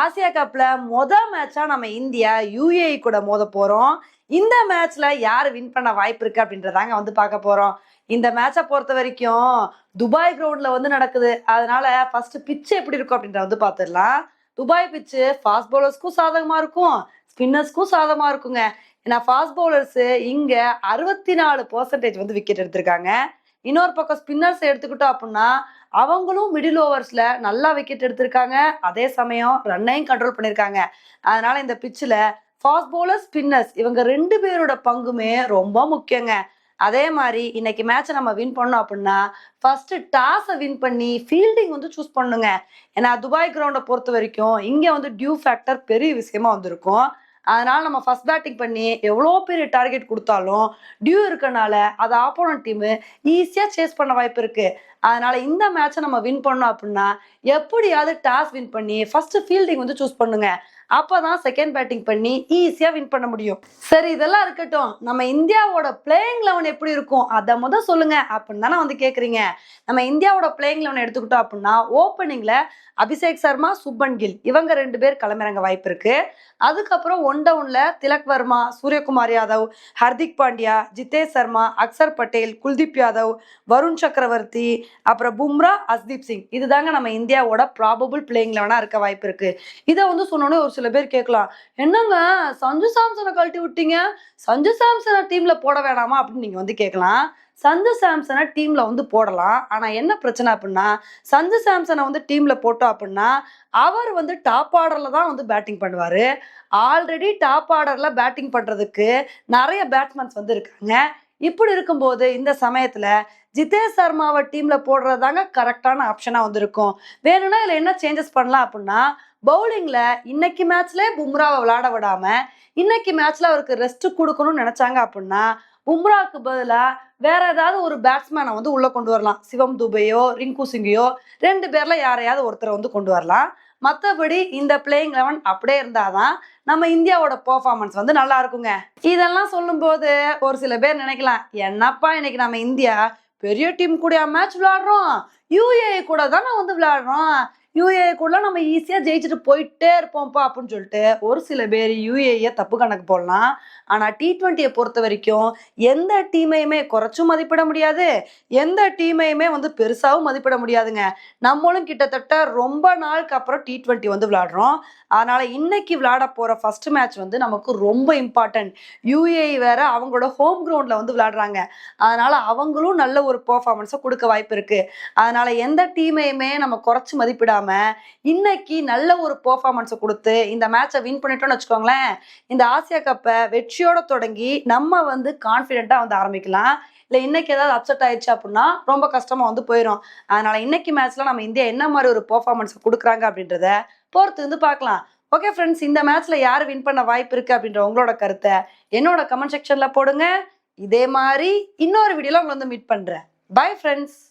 Asia கப்ல மொத மேட்சா நம்ம இந்தியா யூஏஇ கூட மோத போறோம். இந்த மேட்ச்ல யார் வின் பண்ண வாய்ப்பு இருக்கு அப்படின்றதாங்க வந்து பார்க்க போறோம். இந்த மேட்சை பொறுத்த வரைக்கும் துபாய் கிரவுண்ட்ல வந்து நடக்குது. அதனால ஃபர்ஸ்ட் பிச்சு எப்படி இருக்கும் அப்படின்றத வந்து பார்த்துடலாம். துபாய் பிச்சு ஃபாஸ்ட் பவுலர்ஸ்க்கும் சாதகமா இருக்கும். ஸ்பின்னர்ஸ்க்கும் சாதகமா இருக்குங்க. ஏன்னா ஃபாஸ்ட் பவுலர்ஸ் இங்க அறுபத்தி நாலு பர்சன்டேஜ் வந்து விக்கெட் எடுத்திருக்காங்க. இன்னொரு பக்கம் ஸ்பின்னர்ஸ் எடுத்துக்கிட்டோம் அப்படின்னா அவங்களும் மிடில் ஓவர்ஸில் நல்லா விக்கெட் எடுத்திருக்காங்க. அதே சமயம் ரன்னையும் கண்ட்ரோல் பண்ணியிருக்காங்க அதனால இந்த பிச்சில் ஃபாஸ்ட் போலர் ஸ்பின்னர்ஸ் இவங்க ரெண்டு பேரோட பங்குமே ரொம்ப முக்கியங்க. அதே மாதிரி இன்னைக்கு மேட்சை நம்ம வின் பண்ணோம் அப்படின்னா ஃபர்ஸ்ட் டாஸை வின் பண்ணி ஃபீல்டிங் வந்து சூஸ் பண்ணுங்க. ஏன்னா துபாய் கிரவுண்டை பொறுத்த வரைக்கும் இங்கே வந்து டியூ ஃபேக்டர் பெரிய விஷயமா வந்திருக்கும். அதனால நம்ம ஃபர்ஸ்ட் பேட்டிங் பண்ணி எவ்வளோ பெரிய டார்கெட் கொடுத்தாலும் டியூ இருக்கனால அதை ஆப்போனன்ட் டீமு ஈஸியாக சேஸ் பண்ண வாய்ப்பு இருக்கு. அதனால இந்த மேட்சை நம்ம வின் பண்ணோம் அப்படின்னா எப்படியாவது டாஸ் வின் பண்ணி ஃபர்ஸ்ட் ஃபீல்டிங் வந்து சூஸ் பண்ணுங்க. அப்பதான் செகண்ட் பேட்டிங் பண்ணி ஈஸியா வின் பண்ண முடியும். சரி இதெல்லாம் இருக்கட்டும். நம்ம இந்தியாவோட பிளேயிங் லெவன் எப்படி இருக்கும்? அதை முதல் சொல்லுங்க அப்படின்னு தானே வந்து கேக்குறீங்க. நம்ம இந்தியாவோட பிளேயிங் லெவன் எடுத்துக்கிட்டோம் அப்படின்னா ஓப்பனிங்ல அபிஷேக் சர்மா சுப்பன் கில் இவங்க ரெண்டு பேர் களமிறங்க வாய்ப்பு இருக்கு. அதுக்கப்புறம் ஒன் டவுன்ல திலக் வர்மா சூரியகுமார் யாதவ் ஹர்திக் பாண்டியா ஜிதேஷ் சர்மா அக்சர் பட்டேல் குல்தீப் யாதவ் வருண் சக்கரவர்த்தி அப்புறம் பும்ரா அஸ்தீப் சிங். இதுதாங்க நம்ம இந்தியாவோட ப்ராபபிள் பிளேயிங் லெவனா இருக்க வாய்ப்பு இருக்கு. இதை வந்து சொன்னோன்னே ஒரு சில பேர் கேட்கலாம். என்னங்க சஞ்சு சாம்சனை கழட்டி விட்டீங்க? சஞ்சு சாம்சனை டீம்ல போட வேணாமா அப்படின்னு நீங்க வந்து கேட்கலாம். சஞ்சு சாம்சனை டீம்ல வந்து போடலாம். ஆனா என்ன பிரச்சனை அப்படின்னா சஞ்சு சாம்சனை வந்து டீம்ல போட்டோம் அப்படின்னா அவர் வந்து டாப் ஆர்டர்ல தான் வந்து பேட்டிங் பண்ணுவாரு. ஆல்ரெடி டாப் ஆர்டர்ல பேட்டிங் பண்றதுக்கு நிறைய பேட்ஸ்மேன்ஸ் வந்து இருக்காங்க. இப்படி இருக்கும்போது இந்த சமயத்துல ஜிதேஷ் சர்மாவை டீம்ல போடுறதாங்க கரெக்டான ஆப்ஷனா வந்திருக்கும். வேணும்னா இதுல என்ன சேஞ்சஸ் பண்ணலாம் அப்படின்னா பவுலிங்ல இன்னைக்கு மேட்ச்ல பும்ராவை விளையாட விடாம இன்னைக்கு மேட்ச்ல அவருக்கு ரெஸ்ட் கொடுக்கணும்னு நினைச்சாங்க அப்படின்னா பும்ராவுக்கு பதிலா வேற ஏதாவது ஒரு பேட்ஸ்மேனை வந்து உள்ள கொண்டு வரலாம். சிவம் துபையோ ரிங்கு சிங்கையோ ரெண்டு பேர்ல யாரையாவது ஒருத்தரை வந்து கொண்டு வரலாம். மற்றபடி இந்த பிளேயிங் லெவன் அப்படியே இருந்தாதான் நம்ம இந்தியாவோட பர்ஃபார்மன்ஸ் வந்து நல்லா இருக்குங்க. இதெல்லாம் சொல்லும்போது ஒரு சில பேர் நினைக்கலாம் என்னப்பா இன்னைக்கு நம்ம இந்தியா பெரிய டீம் கூட மேட்ச் விளையாடுறோம்? யூஏ கூட தானே வந்து விளையாடுறோம்? யூஏ கூட நம்ம ஈஸியாக ஜெயிச்சுட்டு போயிட்டே இருப்போம்ப்பா அப்படின்னு சொல்லிட்டு ஒரு சில பேர் யூஏஏ தப்பு கணக்கு போடலாம். ஆனால் டி ட்வெண்ட்டியை பொறுத்த வரைக்கும் எந்த டீமையுமே குறைச்சும் மதிப்பிட முடியாது. எந்த டீமையுமே வந்து பெருசாகவும் மதிப்பிட முடியாதுங்க. நம்மளும் கிட்டத்தட்ட ரொம்ப நாளுக்கு அப்புறம் டி ட்வெண்ட்டி வந்து விளாடுறோம் அதனால் இன்னைக்கு விளாட போகிற ஃபஸ்ட் மேட்ச் வந்து நமக்கு ரொம்ப இம்பார்ட்டன்ட் யூஏஇ வேற அவங்களோட ஹோம் கிரவுண்டில் வந்து விளாடுறாங்க அதனால் அவங்களும் நல்ல ஒரு பர்ஃபார்மன்ஸை கொடுக்க வாய்ப்பு இருக்குது அதனால் எந்த டீமையுமே நம்ம குறைச்சி மதிப்பிடாமல் மதிப்பிடாம இன்னைக்கு நல்ல ஒரு பெர்ஃபார்மன்ஸை கொடுத்து இந்த மேட்சை வின் பண்ணிட்டோம்னு வச்சுக்கோங்களேன் இந்த ஆசியா கப்பை வெற்றியோட தொடங்கி நம்ம வந்து கான்ஃபிடென்ட்டா வந்து ஆரம்பிக்கலாம். இல்லை இன்னைக்கு ஏதாவது அப்செட் ஆயிடுச்சு அப்படின்னா ரொம்ப கஷ்டமாக வந்து போயிடும் அதனால இன்னைக்கு மேட்ச்ல நம்ம இந்தியா என்ன மாதிரி ஒரு பெர்ஃபார்மன்ஸ் கொடுக்குறாங்க அப்படின்றத பொறுத்து வந்து பார்க்கலாம். ஓகே ஃப்ரெண்ட்ஸ் இந்த மேட்ச்ல யார் வின் பண்ண வாய்ப்பு இருக்கு அப்படின்ற உங்களோட கருத்தை என்னோட கமெண்ட் செக்ஷன்ல போடுங்க. இதே மாதிரி இன்னொரு வீடியோல உங்களை வந்து மீட் பண்றேன். Bye friends